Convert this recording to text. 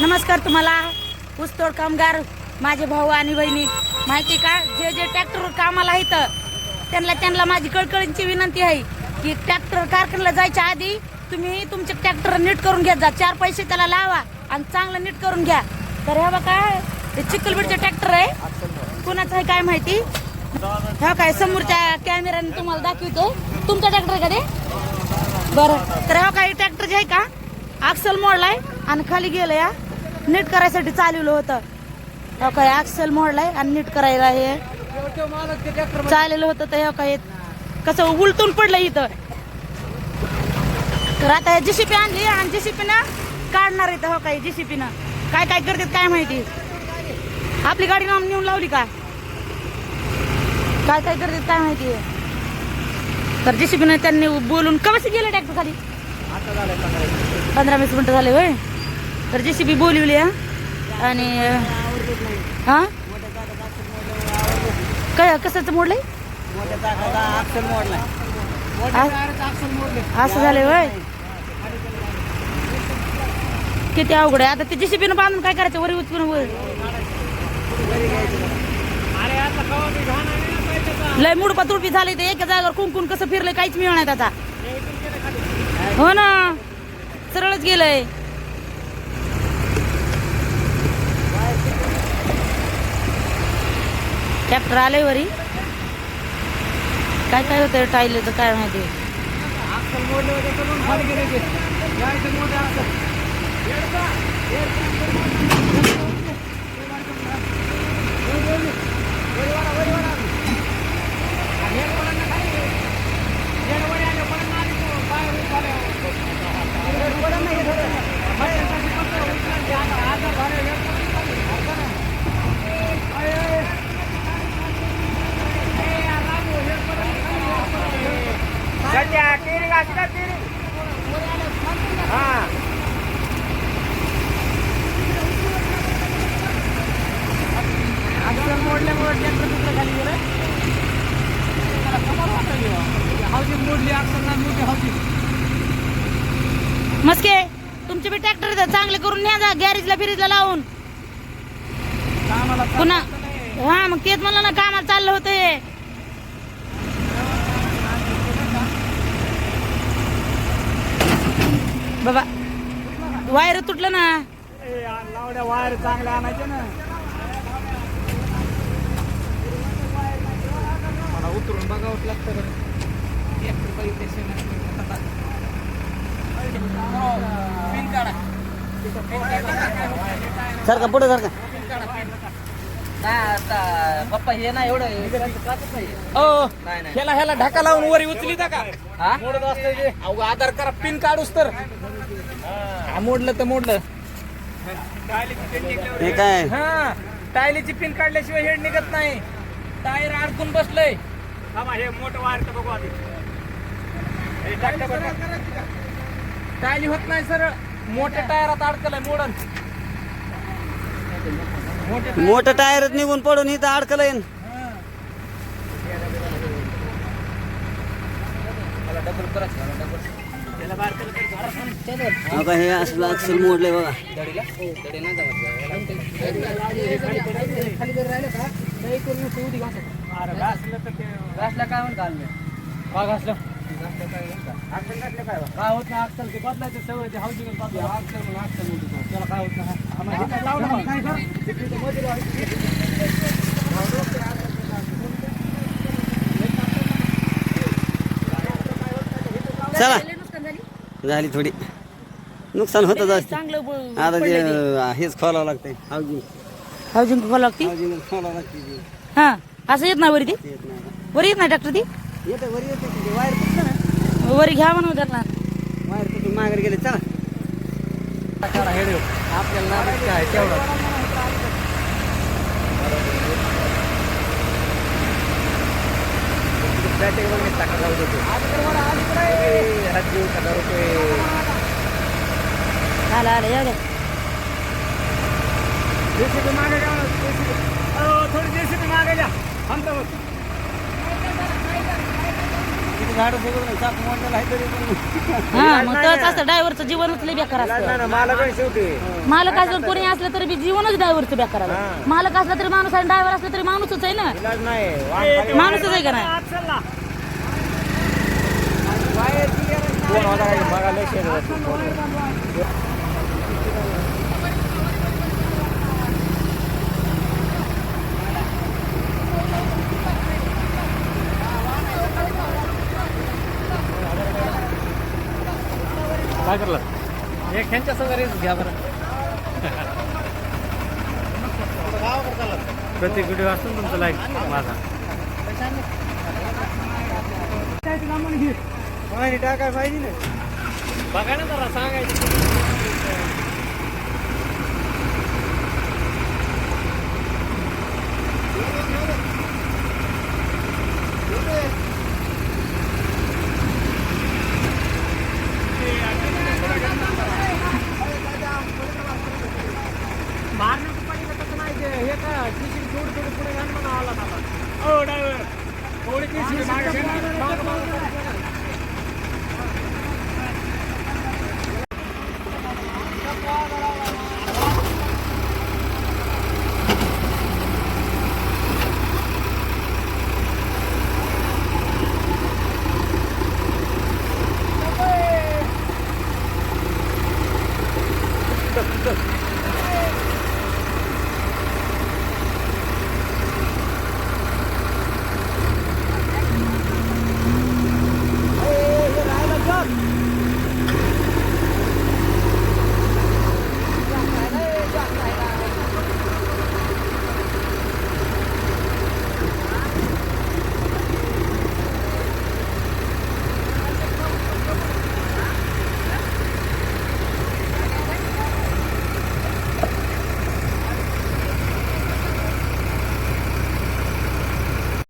नमस्कार तुम्हाला. ऊसतोड कामगार माझे भाऊ आणि बहिणी माहिती का? जे जे ट्रॅक्टरवर कामाला आहेत त्यांना त्यांना माझी कळकळींची विनंती आहे की ट्रॅक्टर कारखान्याला जायच्या आधी तुम्ही तुमचे ट्रॅक्टर नीट करून घ्या जा. चार पैसे त्याला लावा आणि चांगलं नीट करून घ्या. तर हे बघा हे चिखलबीडचे ट्रॅक्टर आहे. कुणाचं आहे काय माहिती? हा काय समोरच्या कॅमेऱ्याने तुम्हाला दाखवतो. तुमचा ट्रॅक्टर आहे का ते? बरं. तर हा काय ट्रॅक्टर जे आहे का? अक्सल मोडलाय आणि खाली गेलं या नीट करायसाठी चालवलं होतं. हो काय आक्सल मोडलाय आणि नीट करायला हे. चाललेलं होतं तर हो काय कसं उलटून पडलं इथं. तर आता जीसीपी आणली आणि जीसीपी ना काढणार इथं हो काय जीसीपी न. काय काय करतात काय माहिती? आपली गाडी नाम नेऊन लावली का? काय काय करतात काय माहिती? तर जेसीबी न त्यांनी बोलून कवशी गेले टॅक्टर खाली पंधरा वीस मिनिटं झाले होय. तर जे सी बी बोलवली हा? आणि हां? काय कशाचं मोडलंय असं झालंय वय किती अवघड आहे. आता ते जेसीबी बीनं बांधून काय करायचं? वरी उचलून वर. लय मुडपा तुडपी झाली ते. एका जागेवर कुंकून कसं फिरलंय काहीच मिळणार आता. हो ना. सरळच गेलंय. ट्रॅक्टर आलंय वरी. काय काय होतं टाईल तर काय माहिती मस्के तुमचे बी ट्रॅक्टर चांगले करून न्या जा गॅरेजला फिरीजला लावून. पुन्हा हा मग तेच म्हणलं ना कामाला चाललं होतं हे. बाबा वायर तुटलं ना. लावड्या वायर चांगल्या आणायचे ना मला उतरून बघावं लागतं काढा. सारखा पुढे सारखा. पप्पा हे ना एवढं ओ ह्याला ह्याला ढाका लावून वरी उचली का? आधार करा पिन काढूस तर. हा मोडलं तर मोडलं. हे काय? हा टायलीची पिन काढल्याशिवाय हेड निघत नाही. टायर अडकून बसलंय. हे मोठं वायर बघू आधी. टायली होत नाही सर. मोठ्या टायरात अडकलंय मोडन मोठे मोठं टायरच निघून पडून इथं अडकलंय. आता हे असलं अक्षर मोडलंय बघा. काय म्हणता काय होत नाही ते बदलायचं सवय ते हाऊसिंग बदला अक्सल म्हणून अक्सल म्हणतो त्याला काय होत नाही आम्हाला काय लावलं मग काय कर? चला नुकसान झाली? झाली थोडी. नुकसान होतच असते चांगलं ब- आता ते. अं, हेच खोलावं लागतंय. हाऊजिंग हाऊसिंग खोलावं लागती? हाऊजिंग खोलावं लागते. ते. हा. असं येत नाही वरी ती ते येत नाही. वरी येत नाही ट्रॅक्टर ती? येतं वरी येतं ते वायर वरी घ्या म्हणून त्यांना. वायर तुटून माघारी गेले चला आपल्याला काय तेवढं बॅटिंग बघणे टाका जाऊ देतो ह्याला हजार रुपये आला आला या जेसीबी मागे घ्या जेसीबी थोडी जेसीबी मागे घ्या. थांबतो बघ झाडं सगळं नाही चाक मोडलेलं आहे तरी पण. हा मग ड्रायव्हरचं जीवनच लय बेकार असतं. मला पण शेवटी. मालक असलं कोणी असलं तरी बी जीवनच ड्रायव्हरचं बेकार मालक असला तरी माणूस आणि ड्रायव्हर असला तरी माणूसच आहे ना. इलाज नाही. माणूसच आहे का नाही? कोण होता काय बघा लक्ष द्या. काय करलं? एक ह्यांच्या संग घ्या बरं. प्रत्येक व्हिडिओ असतो ना तुमचा लाईक माझा. पाणी टाकाय पाहिजे बघा ना जरा सांगायचं.